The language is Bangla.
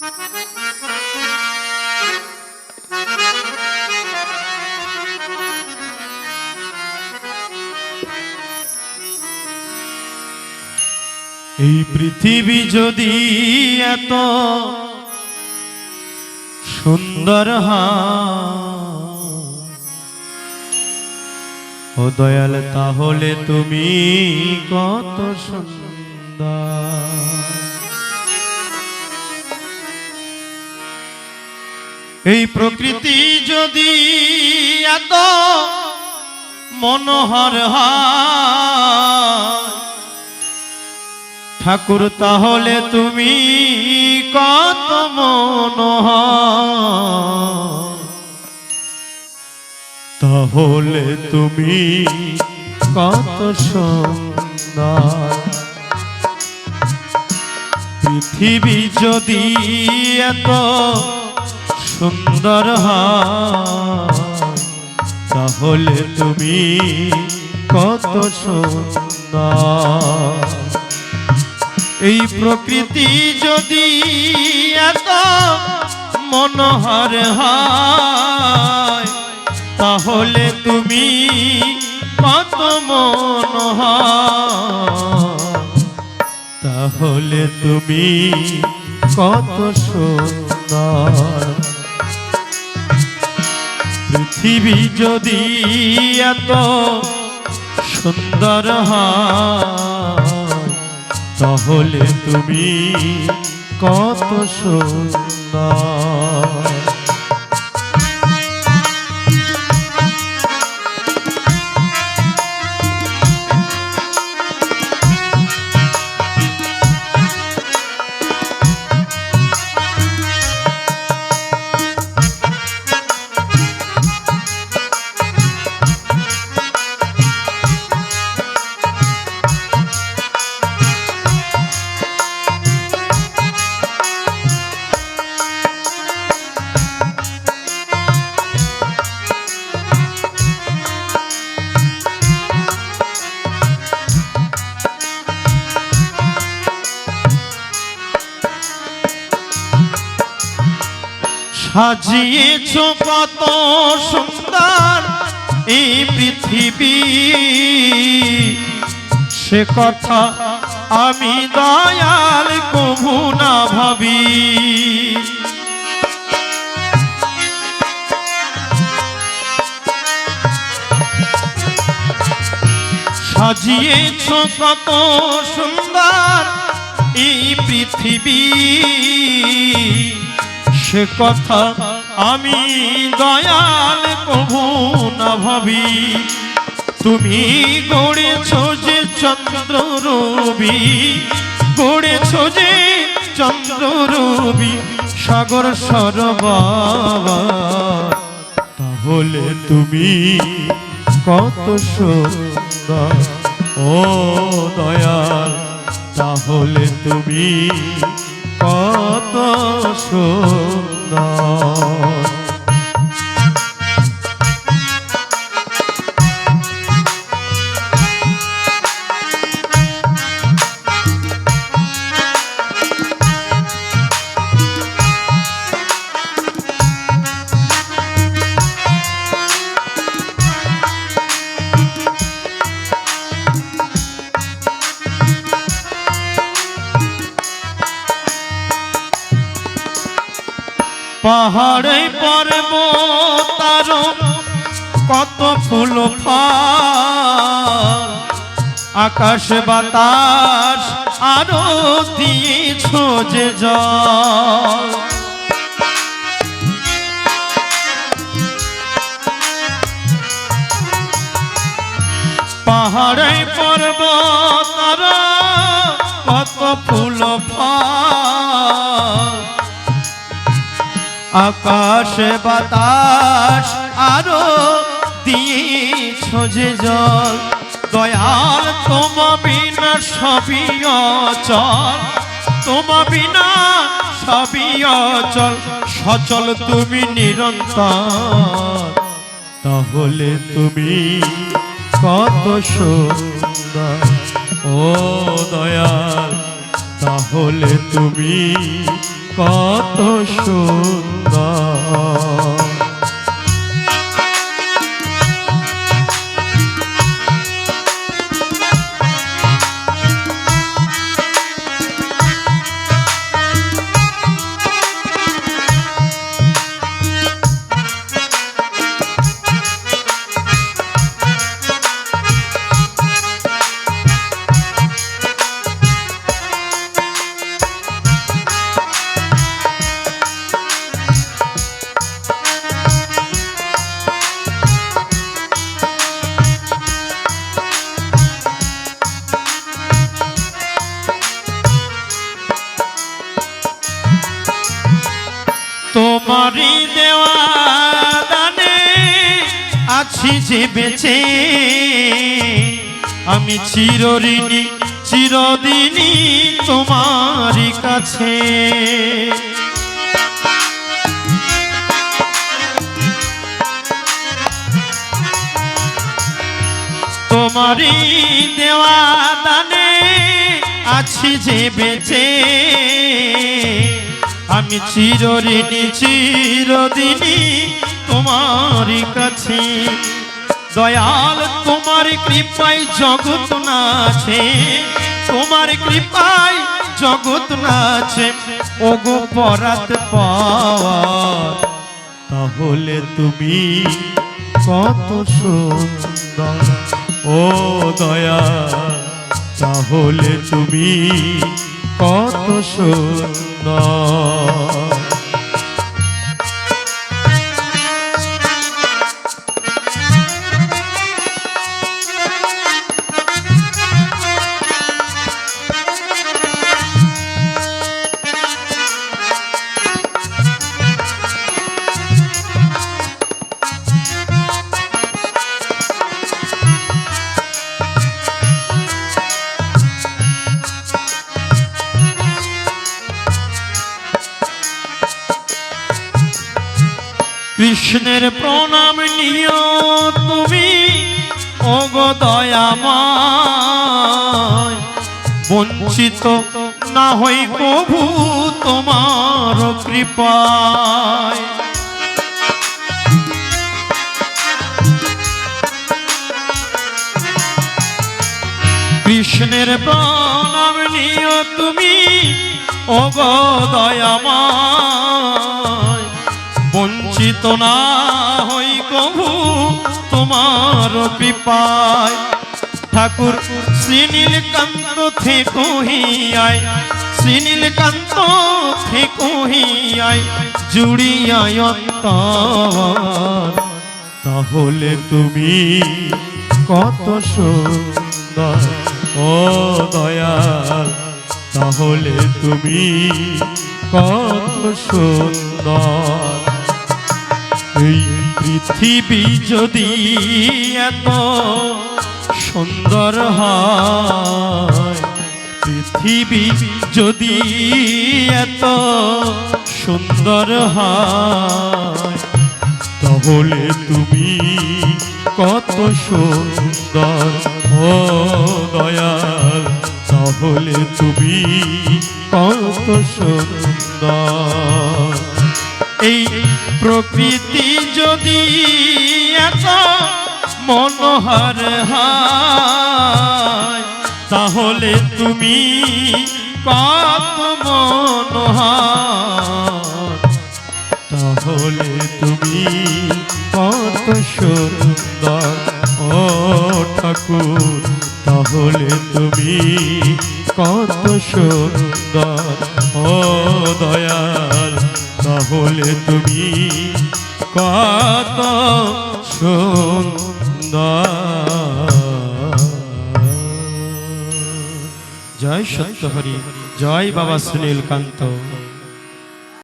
এই পৃথিবী যদি এত সুন্দর ও দয়াল তাহলে তুমি কত সুন্দর? এই প্রকৃতি যদি এত মনোহর ঠাকুর, তাহলে তুমি কত মনোহর? তাহলে তুমি কত সুন্দর? পৃথিবী যদি এত সুন্দর তাহলে তুমি কত সুন্দর। এই প্রকৃতি যদি এত মনোহর হয়, তাহলে তুমি কত মনোহর। তাহলে তুমি কত সুন্দর। পৃথিবী যদি এত সুন্দর তাহলে তুমি কত সুন্দর। সাজিয়েছ কত সুন্দর এই পৃথিবী। সে কথা আমি দয়াল কভু না ভাবি। সাজিয়েছ কত সুন্দর এই পৃথিবী। সে কথা আমি দয়াল কভু না ভাবি। তুমি গড়েছ যে চন্দ্র রবি, গড়েছ যে চন্দ্র রবি, সাগর সরবার। তাহলে তুমি কত সুন্দর, ও দয়াল, তাহলে তুমি কত সুন্দর। 高 পাহাড়ে পর্বত তার কত ফল আকাশ বাতাস আরও দিয়েছ যে জল। পাহাড়ে পর্বত আকাশে বাতাস আরও দিয়েছ যে জল। দয়াল, তোমা বিনা সবই অচল। তোমা বিনা সবই অচল। সচল তুমি নিরন্তর। তাহলে তুমি কত সুন্দর। ও দয়াল, তাহলে তুমি কত সুন্দর। আছি যে বেঁচে, আমি চিরঋণী, চিরদিনই তোমারই কাছে। তোমারই দেওয়া দানে আছি যে বেঁচে, আমি চিরঋণী, চিরদিনই তোমারই কাছে। দয়াল, তোমার কৃপায় জগৎ নাছে তোমার কৃপায় জগৎ নাছে ওগো পরাত পাওয়ার, তাহলে তুমি কত সুন্দর। ও দয়া তাহলে তুমি কত সুন্দর। কৃষ্ণের প্রণাম নিও তুমি। ওগো দয়াময়, বঞ্চিত না হই কভু তোমার কৃপায়। কৃষ্ণের প্রণাম নিও তুমি, ওগো দয়াময়। বঞ্চিত না হই কভু তোমার কৃপায়। ঠাকুর শ্রীনীল কান্ত থেকো হিয়ায় শ্রীনীল কান্ত থেকো হিয়ায় জুড়িয়ায় তাহলে তুমি কত সুন্দর, ও দয়াল, তাহলে তুমি কত সুন্দর। এই পৃথিবী যদি এত সুন্দর হয়, পৃথিবী যদি এত সুন্দর হয়, তাহলে তুমি কত সুন্দর ও দয়াল, তাহলে তুমি কত সুন্দর। এই প্রকৃতি যদি এত মনোহর তাহলে তুমি কত মনোহর? তাহলে তুমি কত সুন্দর, ও ঠাকুর। তাহলে তুমি কত সুন্দর জয় জয় বাবা সুনীল কান্ত